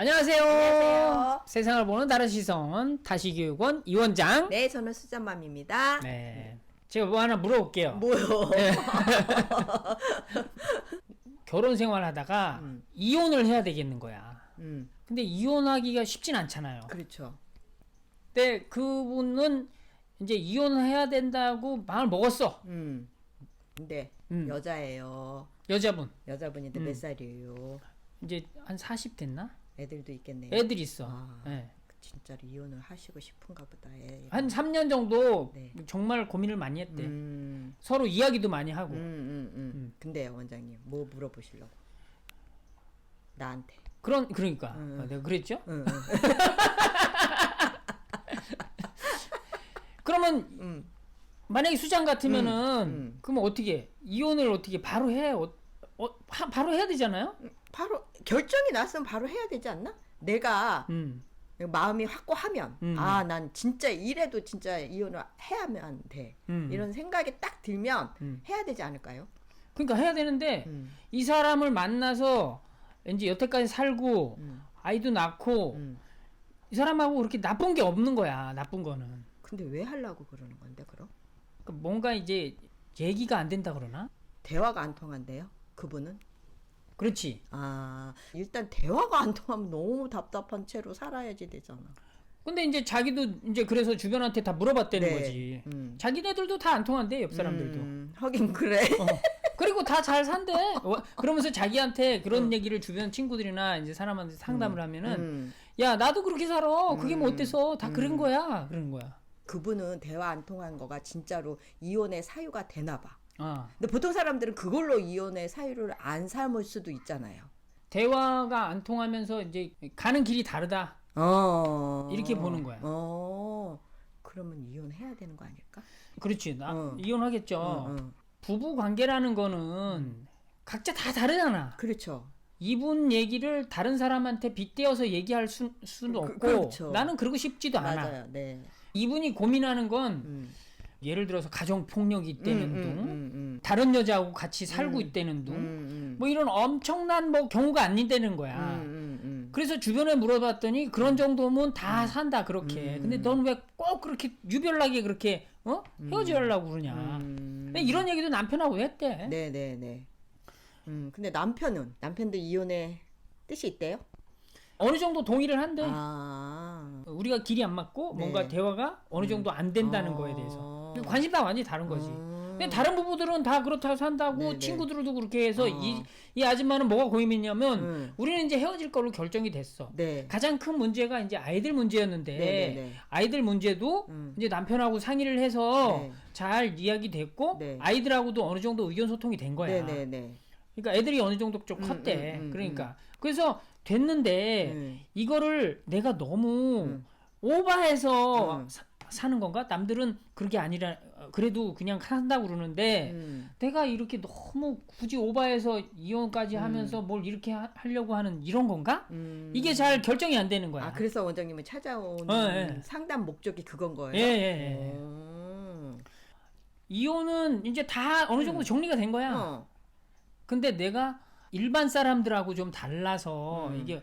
안녕하세요. 안녕하세요. 세상을 보는 다른 시선 다시교육원 이원장. 네, 저는 수잔맘입니다. 네. 제가 뭐 하나 물어볼게요. 뭐요? 결혼 생활하다가 음. 이혼을 해야 되겠는 거야. 음, 근데 이혼하기가 쉽진 않잖아요. 그렇죠. 근데 그분은 이제 이혼을 해야 된다고 마음을 먹었어. 음, 근데 음. 여자예요. 여자분. 여자분인데 음. 몇 살이에요? 이제 한 40 됐나? 애들도 있겠네요. 애들 있어. 아. 예. 진짜로 이혼을 하시고 싶은가 보다. 애. 한 3년 정도 네. 정말 고민을 많이 했대. 음, 서로 이야기도 많이 음, 하고. 음, 음. 음. 근데요, 원장님, 뭐 물어보시려고? 나한테. 그런 그러니까 음. 어, 내가 그랬죠? 응, 그러면 음. 만약에 수장 같으면은 음. 그러면 어떻게 이혼을 어떻게 바로 해? 어, 어, 하- 바로 해야 되잖아요? 바로 결정이 났으면 바로 해야 되지 않나? 내가 음. 마음이 확고하면 음. 아난 진짜 이래도 진짜 이혼을 해야만 돼 음. 이런 생각이 딱 들면 음. 해야 되지 않을까요? 그러니까 해야 되는데 음. 이 사람을 만나서 이제 여태까지 살고 음. 아이도 낳고 음. 이 사람하고 그렇게 나쁜 게 없는 거야. 나쁜 거는. 근데 왜 하려고 그러는 건데 그럼? 그러니까 뭔가 이제 얘기가 안 된다 그러나? 대화가 안 통한대요? 그분은? 그렇지. 아 일단 대화가 안 통하면 너무 답답한 채로 살아야지 되잖아. 근데 이제 자기도 이제 그래서 주변한테 다 물어봤다는 네. 거지. 음. 자기네들도 다 안 통한대 옆 사람들도. 음, 하긴 그래. 어. 그리고 다 잘 산대. 어, 그러면서 자기한테 그런 얘기를 주변 친구들이나 이제 사람한테 상담을 하면은 음. 야 나도 그렇게 살아. 그게 뭐 음. 어때서 다 그런 음. 거야. 그러는 거야. 그분은 대화 안 통한 거가 진짜로 이혼의 사유가 되나 봐. 어. 근데 보통 사람들은 그걸로 이혼의 사유를 안 삼을 수도 있잖아요. 대화가 안 통하면서 이제 가는 길이 다르다. 어. 이렇게 보는 거야. 어. 그러면 이혼해야 되는 거 아닐까? 그렇지. 나 어. 이혼하겠죠. 어, 어. 부부 관계라는 거는 각자 다 다르잖아. 그렇죠. 이분 얘기를 다른 사람한테 빗대어서 얘기할 수, 수는 그- 없고 그렇죠. 나는 그러고 싶지도 않아. 맞아요. 네. 이분이 고민하는 건 음. 예를 들어서 가정 폭력이 있다는 음, 둥, 음, 음, 다른 여자하고 같이 살고 음. 있다는 음, 둥, 음, 뭐 이런 엄청난 뭐 경우가 아니다는 음, 거야. 음, 음. 그래서 주변에 물어봤더니 그런 정도면 다 산다 그렇게. 음. 근데 넌 왜 꼭 그렇게 유별나게 그렇게 어 헤어지려고 그러냐? 음. 이런 얘기도 남편하고 했대. 네, 네, 네. 음, 근데 남편은 남편도 이혼의 뜻이 있대요? 어느 정도 동의를 한대. 아. 우리가 길이 안 맞고 네. 뭔가 대화가 어느 정도 안 된다는 어. 거에 대해서 관심사가 완전히 다른 거지. 음. 근데 다른 부부들은 다 그렇다고 산다고 네네. 친구들도 그렇게 해서 어. 이, 이 아줌마는 뭐가 고민이냐면 음. 우리는 이제 헤어질 걸로 결정이 됐어. 네. 가장 큰 문제가 이제 아이들 문제였는데 네네네. 아이들 문제도 음. 이제 남편하고 상의를 해서 네. 잘 이야기 됐고 네. 아이들하고도 어느 정도 의견 소통이 된 거야. 네, 네, 네. 그러니까 애들이 어느 정도 좀 음, 컸대. 음, 음, 그러니까 그래서 됐는데 음. 이거를 내가 너무 음. 오바해서 음. 사, 사는 건가? 남들은 그렇게 아니라 어, 그래도 그냥 산다고 그러는데 음. 내가 이렇게 너무 굳이 오바해서 이혼까지 음. 하면서 뭘 이렇게 하, 하려고 하는 이런 건가? 음. 이게 잘 결정이 안 되는 거야. 아, 그래서 원장님은 찾아오는 어, 예. 상담 목적이 그건 거예요? 예, 예, 예. 음. 이혼은 이제 다 어느 정도 음. 정리가 된 거야. 어. 근데 내가 일반 사람들하고 좀 달라서 음. 이게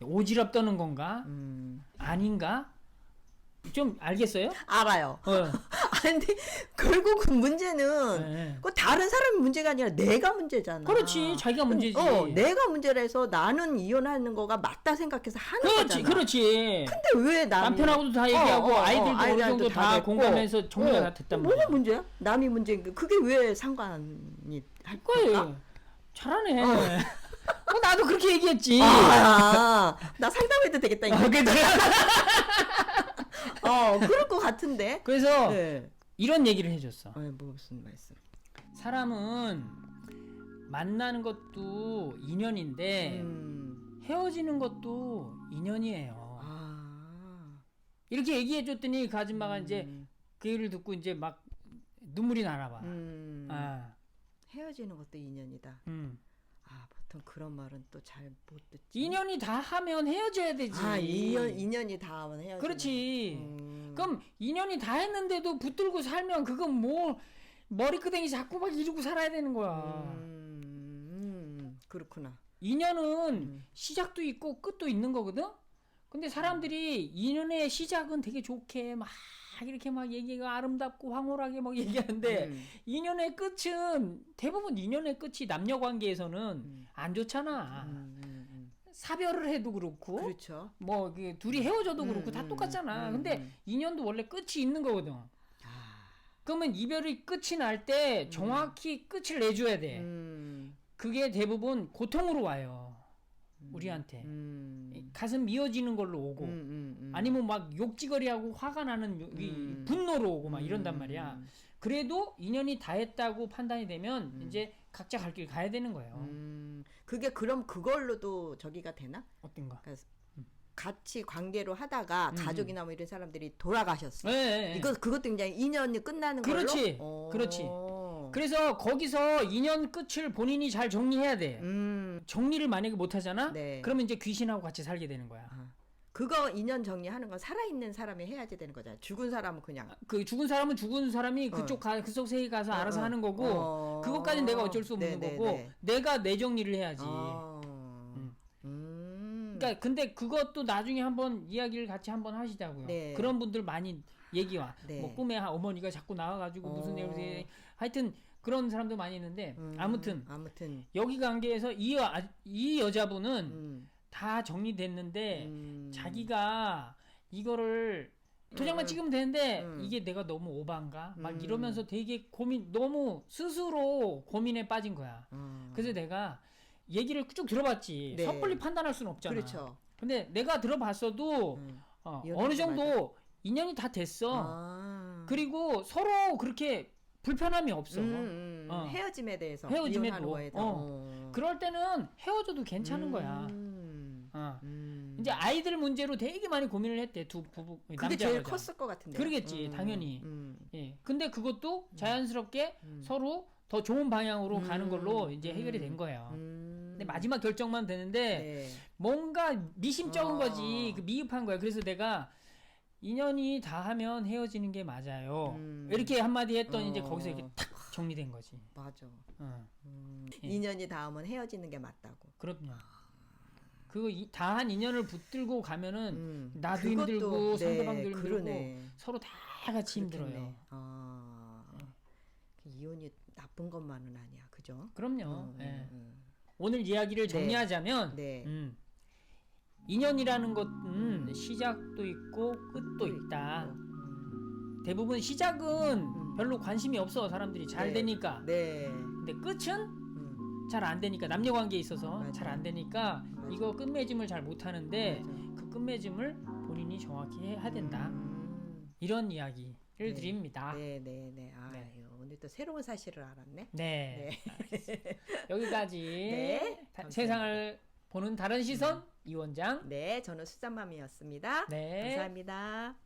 오지랖 떠는 건가? 음. 아닌가? 좀 알겠어요? 알아요. 어. 아, 근데 결국은 문제는 예. 그 다른 사람이 문제가 아니라 내가 문제잖아. 그렇지. 자기가 문제지. 어, 내가 문제라서 나는 이혼하는 거가 맞다 생각해서 하는 그렇지, 거잖아. 그렇지. 근데 왜 남이 남편하고도 다 얘기하고 어, 어, 어, 아이들도 어느 정도 다, 됐고. 공감해서 정리가 어, 다 됐단 뭐가 말이야. 문제야? 남이 문제인데 그게 왜 상관이 할. 거야? 잘하네. 어, 나도 그렇게 얘기했지. 아, 나 상담해도 되겠다. 이거. 아, 그래. 어, 그럴 것 같은데. 그래서 네. 이런 얘기를 해줬어. 어, 뭐 무슨 말씀? 사람은 만나는 것도 인연인데 음. 헤어지는 것도 인연이에요. 아. 이렇게 얘기해줬더니 그 아줌마가 이제 음. 그 얘기를 듣고 이제 막 눈물이 나나 봐. 음. 아, 헤어지는 것도 인연이다. 음. 아, 보통 그런 말은 또 잘 못 듣지. 인연이 다 하면 헤어져야 되지. 아, 인연 인연이 닿으면 헤어지는. 그렇지. 음. 그럼 인연이 다 했는데도 붙들고 살면 그건 뭐 머리끄댕이 자꾸 막 이러고 살아야 되는 거야. 음, 음, 그렇구나. 인연은 음. 시작도 있고 끝도 있는 거거든. 근데 사람들이 인연의 시작은 되게 좋게 막 이렇게 막 얘기가 아름답고 황홀하게 막 얘기하는데 음. 인연의 끝은 대부분 인연의 끝이 남녀 관계에서는 안 좋잖아. 사별을 해도 그렇고 음. 그렇죠. 뭐그 둘이 헤어져도 음, 그렇고 다 음, 똑같잖아. 음, 근데 음. 인연도 원래 끝이 있는 거거든. 아. 그러면 이별이 끝이 날 때 정확히 끝을 내줘야 돼. 음. 그게 대부분 고통으로 와요. 우리한테 음. 가슴 미어지는 걸로 오고 음, 음, 음. 아니면 막 욕지거리하고 화가 나는 요- 이 음. 분노로 오고 막 이런단 음. 말이야. 그래도 인연이 다 했다고 판단이 되면 이제 각자 갈 길 가야 되는 거예요. 음. 그게 그럼 그걸로도 저기가 되나? 어떤가? 그러니까 같이 관계로 하다가 음. 가족이나 뭐 이런 사람들이 돌아가셨어. 네, 네. 이거 그것도 굉장히 인연이 끝나는 그렇지. 걸로. 어. 그렇지. 그래서 거기서 인연 끝을 본인이 잘 정리해야 돼. 음. 정리를 만약에 못 하잖아? 네. 그러면 이제 귀신하고 같이 살게 되는 거야. 아. 그거 인연 정리하는 건 살아있는 사람이 해야지 되는 거잖아. 죽은 사람은 그냥. 그 죽은 사람은 죽은 사람이 그쪽 가, 그쪽 세계 가서 알아서 어, 하는 거고 어. 그것까지는 내가 어쩔 수 없는 네, 네, 거고 네. 내가 내 정리를 해야지. 어. 음. 그러니까 근데 그것도 나중에 한번 이야기를 같이 한번 하시자고요. 네. 그런 분들 많이 얘기 와. 네. 뭐 꿈에 하- 어머니가 자꾸 나와가지고 무슨 어. 내용이 하여튼 그런 사람도 많이 있는데 음. 아무튼 아무튼. 여기 관계에서 이, 여, 아- 이 여자분은 음. 다 정리됐는데 음. 자기가 이거를 도장만 음. 찍으면 되는데 음. 이게 내가 너무 오반가 막 음. 이러면서 되게 고민 너무 스스로 고민에 빠진 거야. 어. 그래서 내가 얘기를 쭉 들어봤지. 네. 섣불리 판단할 수는 없잖아. 그렇죠. 근데 내가 들어봤어도 음. 어, 어느 정도 인연이 다 됐어. 아. 그리고 서로 그렇게 불편함이 없어. 음, 음. 어. 헤어짐에 대해서 이혼하는 거에 대해서. 어. 그럴 때는 헤어져도 괜찮은 거야. 음. 어. 음. 이제 아이들 문제로 되게 많이 고민을 했대 두 부부 그게 남자 제일 여자. 컸을 것 같은데. 그러겠지, 당연히. 음. 예. 근데 그것도 자연스럽게 음. 서로 더 좋은 방향으로 가는 음. 걸로 이제 해결이 음. 된 거예요. 음. 근데 마지막 결정만 되는데 네. 뭔가 미심쩍은 어. 거지. 그 미흡한 거야. 그래서 내가 인연이 다 하면 헤어지는 게 맞아요. 음. 이렇게 한마디 했더니 이제 어. 거기서 이렇게 탁 정리된 거지. 맞아. 어. 음. 예. 인연이 닿으면 헤어지는 게 맞다고. 그럼요. 그거 다 한 인연을 붙들고 가면은 음. 나도 그것도- 힘들고 네, 상대방도 힘들고 그러네. 서로 다 같이 힘들어요. 그렇겠네. 아. 그 이혼이 나쁜 것만은 아니야. 그죠? 그럼요. 음, 예. 음, 오늘 이야기를 네. 정리하자면 네. 음, 인연이라는 것은 시작도 있고 끝도 있다. 음. 대부분 시작은 음. 별로 관심이 없어 사람들이 잘 네. 되니까. 네. 근데 끝은 음. 잘 안 되니까 남녀 관계에 있어서 맞아요. 잘안 되니까 맞아요. 이거 끝맺음을 잘 못 하는데 맞아. 그 끝맺음을 본인이 정확히 해야 된다. 음. 이런 이야기를 네. 드립니다. 네, 네, 네. 아, 네. 오늘 또 새로운 사실을 알았네. 네. 알겠습니다. 여기까지 네, 다-. 세상을 보는 다른 시선 이 원장. 네, 저는 수잔맘이었습니다. 네. 감사합니다.